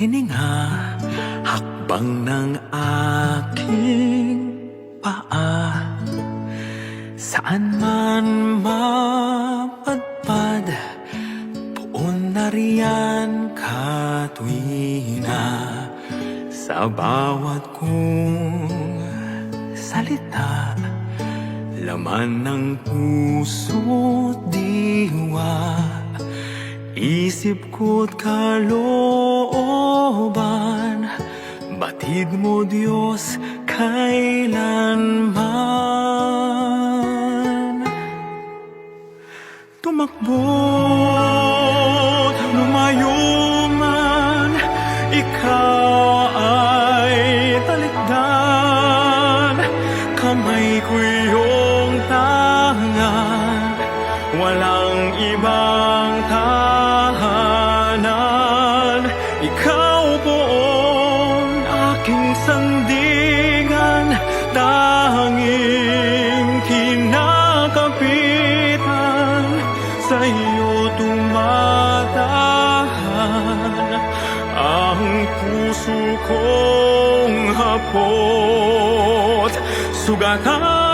hininga Hakbang ng aking paa. Saan man mapadpad Puon na riyan katuwina Sa bawat kong salita Laman ng puso't diwa. Isip ko't kalooban Batid mo Diyos kailanman Tumakbo't lumayo man Ikaw talikdan. Kamay ko tangan Walang ibang tahanan sandigan Tanging kinakapitan. Sa iyo tumatahan Ang puso kong hapot. Sugatan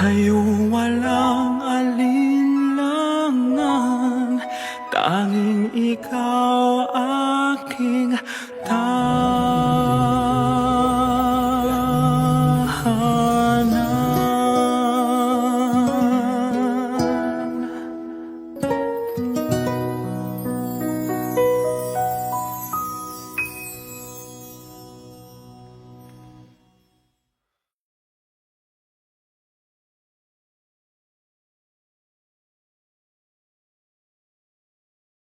Sa'yo walang alinlangan. Tanging ikaw